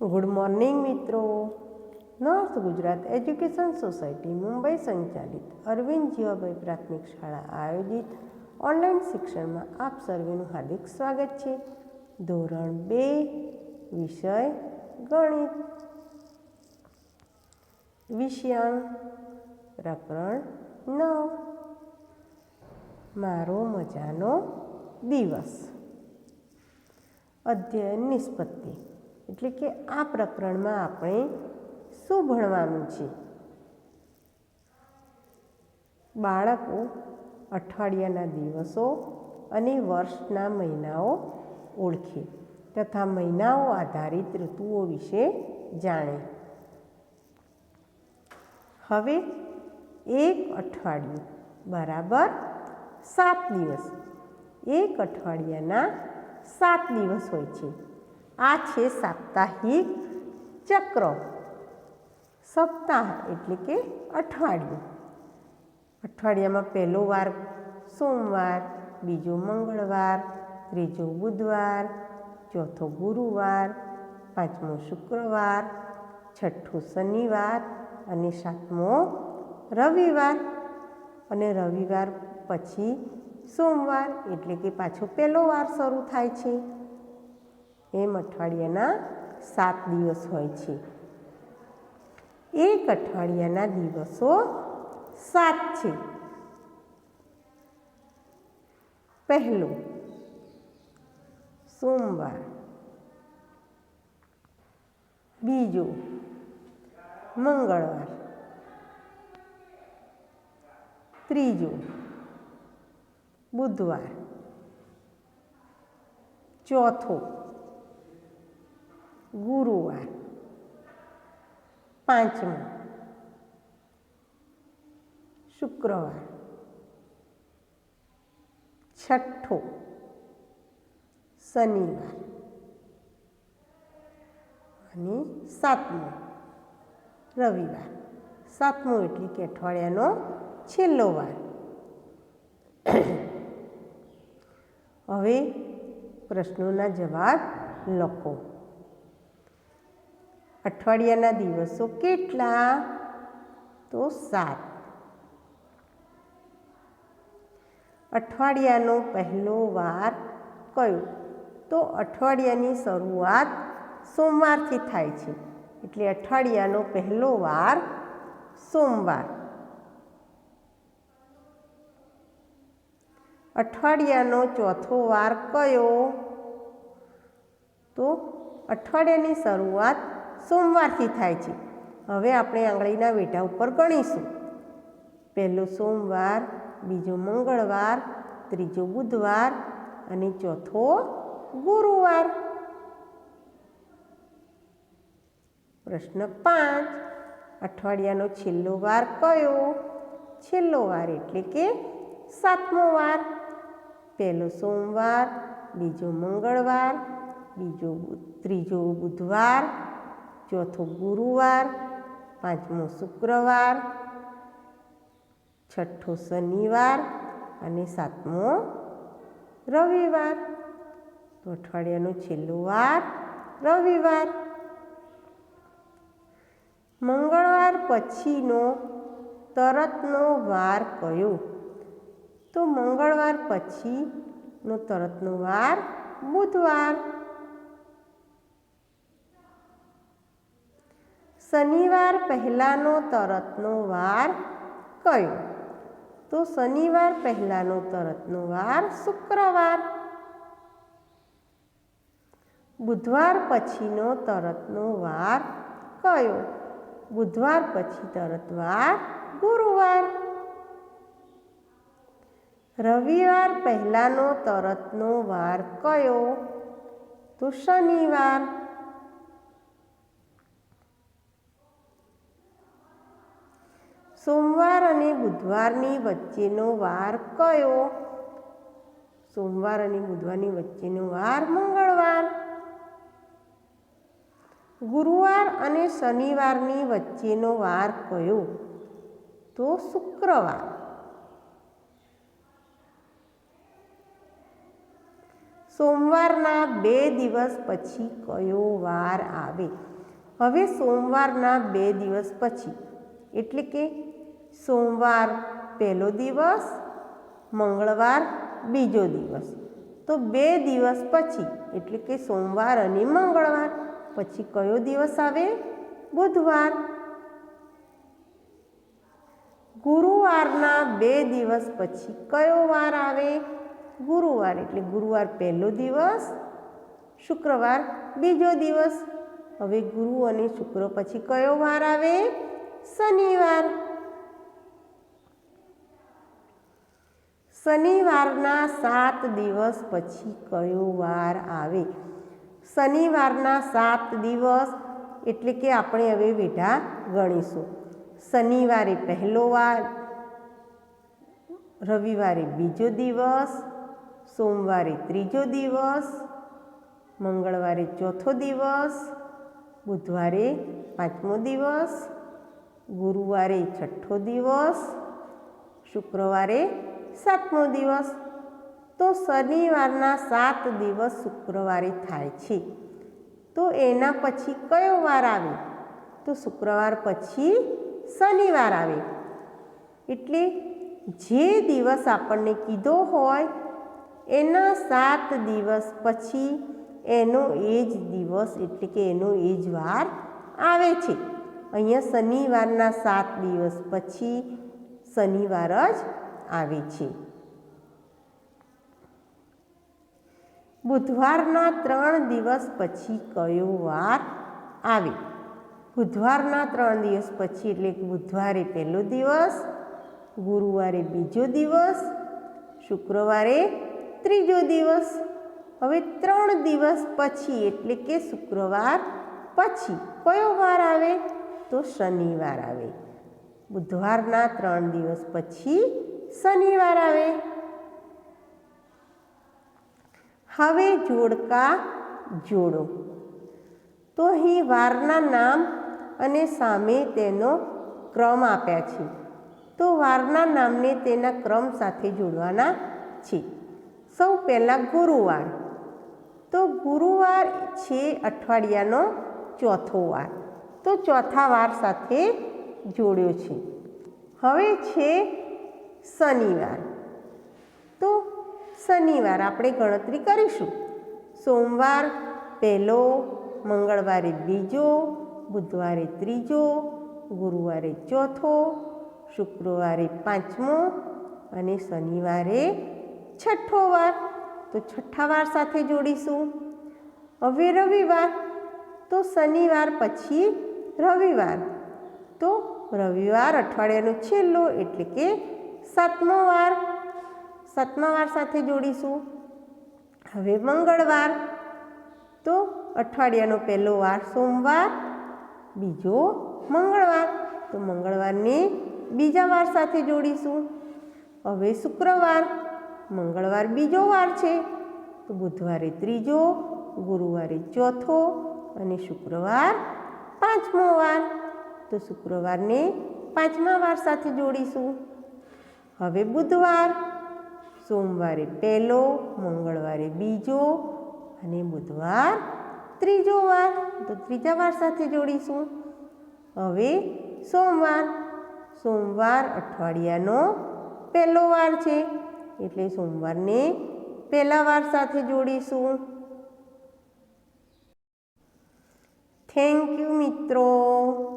Good morning મિત્રો. North Gujarat education society Mumbai સંચાલિત અરવિંદ જીવાભાઈ પ્રાથમિક શાળા આયોજિત ઓનલાઈન શિક્ષણમાં આપ સર્વેનું હાર્દિક સ્વાગત છે. ધોરણ બે, વિષય ગણિત. વિષયાંક, પ્રકરણ નવ. મારો મજાનો દિવસ. અધ્યયન નિષ્પત્તિ. એટલે કે આ પ્રકરણમાં આપણે શું ભણવાનું છે? બાળકો અઠવાડિયાના દિવસો અને વર્ષના મહિનાઓ ઓળખે તથા મહિનાઓ આધારિત ઋતુઓ વિશે જાણે. હવે એક અઠવાડિયું, બરાબર સાત દિવસ. એક અઠવાડિયાના સાત દિવસ હોય છે. આ છે સાપ્તાહિક ચક્ર. સપ્તાહ એટલે કે અઠવાડિયું. અઠવાડિયામાં પહેલો વાર સોમવાર, બીજો મંગળવાર, ત્રીજો બુધવાર, ચોથો ગુરુવાર, પાંચમો શુક્રવાર, છઠ્ઠો શનિવાર અને સાતમો રવિવાર. અને રવિવાર પછી સોમવાર એટલે કે પાછો પહેલો વાર શરૂ થાય છે. એમ અઠવાડિયાના સાત દિવસ હોય છે. એક અઠવાડિયાના દિવસો સાત છે. પહેલું, સોમવાર. બીજો, મંગળવાર. ત્રીજો, બુધવાર. ચોથો ગુરુવાર પાંચમો શુક્રવાર છઠ્ઠો શનિવાર અને સાતમો રવિવાર સાતમો એટલે કે અઠવાડિયાનો છેલ્લો વાર. હવે પ્રશ્નોના જવાબ લખો. અઠવાડિયાના દિવસો કેટલા? તો સાત. અઠવાડિયાનો પહેલો વાર કયો? તો અઠવાડિયાની શરૂઆત સોમવારથી થાય છે. એટલે અઠવાડિયાનો પહેલો વાર સોમવાર. અઠવાડિયાનો ચોથો વાર કયો? તો અઠવાડિયાની શરૂઆત સોમવારથી થાય છે. હવે આપણે આંગળીના વેઢા ઉપર ગણીશું. પહેલો સોમવાર, બીજો મંગળવાર, ત્રીજો બુધવાર અને ચોથો ગુરુવાર. પ્રશ્ન પાંચ, અઠવાડિયાનો છેલ્લો વાર કયો? છેલ્લો વાર એટલે કે સાતમો વાર. પહેલો સોમવાર, બીજો મંગળવાર, બીજો ત્રીજો બુધવાર ચોથો ગુરુવાર, પાંચમો શુક્રવાર, છઠ્ઠો શનિવાર અને સાતમો રવિવાર. તો અઠવાડિયાનો છેલ્લો વાર રવિવાર. મંગળવાર પછીનો તરતનો વાર કયો? તો મંગળવાર પછીનો તરતનો વાર બુધવાર. શનિવાર પહેલાંનો તરતનો વાર કયો? તો શનિવાર પહેલાંનો તરતનો વાર શુક્રવાર. બુધવાર પછીનો તરતનો વાર કયો? બુધવાર પછી તરત વાર ગુરુવાર. રવિવાર પહેલાંનો તરતનો વાર કયો? તો શનિવાર. સોમવાર અને બુધવારની વચ્ચેનો વાર કયો? સોમવાર અને બુધવારની વચ્ચેનો વાર મંગળવાર. ગુરુવાર અને શનિવારની વચ્ચેનો વાર કયો? તો શુક્રવાર. સોમવારના બે દિવસ પછી કયો વાર આવે? હવે સોમવારના બે દિવસ પછી, એટલે કે સોમવાર પહેલો દિવસ, મંગળવાર બીજો દિવસ. તો બે દિવસ પછી, એટલે કે સોમવાર અને મંગળવાર, પછી કયો દિવસ આવે? બુધવાર. ગુરુવારના બે દિવસ પછી કયો વાર આવે? ગુરુવાર, એટલે ગુરુવાર પહેલો દિવસ, શુક્રવાર બીજો દિવસ. હવે ગુરુ અને શુક્ર પછી કયો વાર આવે? શનિવાર. શનિવારના સાત દિવસ પછી કયો વાર આવે? શનિવારના સાત દિવસ એટલે કે આપણે હવે વેઢા ગણીશું. શનિવારે પહેલો વાર, રવિવારે બીજો દિવસ, સોમવારે ત્રીજો દિવસ, મંગળવારે ચોથો દિવસ, બુધવારે પાંચમો દિવસ, ગુરુવારે છઠ્ઠો દિવસ, શુક્રવારે સાતમો દિવસ. તો શનિવારના સાત દિવસ શુક્રવારે થાય છે. તો એના પછી કયો વાર આવે? તો શુક્રવાર પછી શનિવાર આવે. એટલે જે દિવસ આપણને કીધો હોય, એના સાત દિવસ પછી એનો એ જ દિવસ એટલે કે એનો એ જ વાર આવે છે. અહીંયા શનિવારના સાત દિવસ પછી શનિવાર જ આવે છે. બુધવારના ત્રણ દિવસ પછી કયો વાર આવે? બુધવારના ત્રણ દિવસ પછી એટલે બુધવારે પહેલો દિવસ, ગુરુવારે બીજો દિવસ, શુક્રવારે ત્રીજો દિવસ. હવે ત્રણ દિવસ પછી એટલે કે શુક્રવાર પછી કયો વાર આવે? તો શનિવાર આવે. બુધવારના ત્રણ દિવસ પછી શનિવાર આવે. હવે જોડકા જોડો. તો અહીં વારના નામ અને સામે તેનો ક્રમ આપ્યા છે. તો વારના નામને તેના ક્રમ સાથે જોડવાના છે. સૌ પહેલાં ગુરુવાર. તો ગુરુવાર છે અઠવાડિયાનો ચોથો વાર. તો ચોથા વાર સાથે જોડ્યો છે. હવે છે શનિવાર. તો શનિવાર આપણે ગણતરી કરીશું. સોમવાર પહેલો, મંગળવારે બીજો, બુધવારે ત્રીજો, ગુરુવારે ચોથો, શુક્રવારે પાંચમો અને શનિવારે છઠ્ઠો વાર. તો છઠ્ઠા વાર સાથે જોડીશું. હવે રવિવાર. તો શનિવાર પછી રવિવાર. તો રવિવાર અઠવાડિયાનો છેલ્લો એટલે કે સાતમો વાર. સાતમા વાર સાથે જોડીશું. હવે મંગળવાર. તો અઠવાડિયાનો પહેલો વાર સોમવાર, બીજો મંગળવાર. તો મંગળવારને બીજા વાર સાથે જોડીશું. હવે શુક્રવાર. મંગળવાર બીજો વાર છે. તો બુધવારે ત્રીજો, ગુરુવારે ચોથો અને શુક્રવાર પાંચમો વાર. તો શુક્રવારને પાંચમા વાર સાથે જોડીશું. હવે બુધવાર. સોમવારે પહેલો, મંગળવારે બીજો અને બુધવાર ત્રીજો વાર. તો ત્રીજા વાર સાથે જોડીશું. હવે સોમવાર. સોમવાર અઠવાડિયાનો પહેલો વાર છે. એટલે સોમવારને પહેલા વાર સાથે જોડીશું. થેન્ક યુ મિત્રો.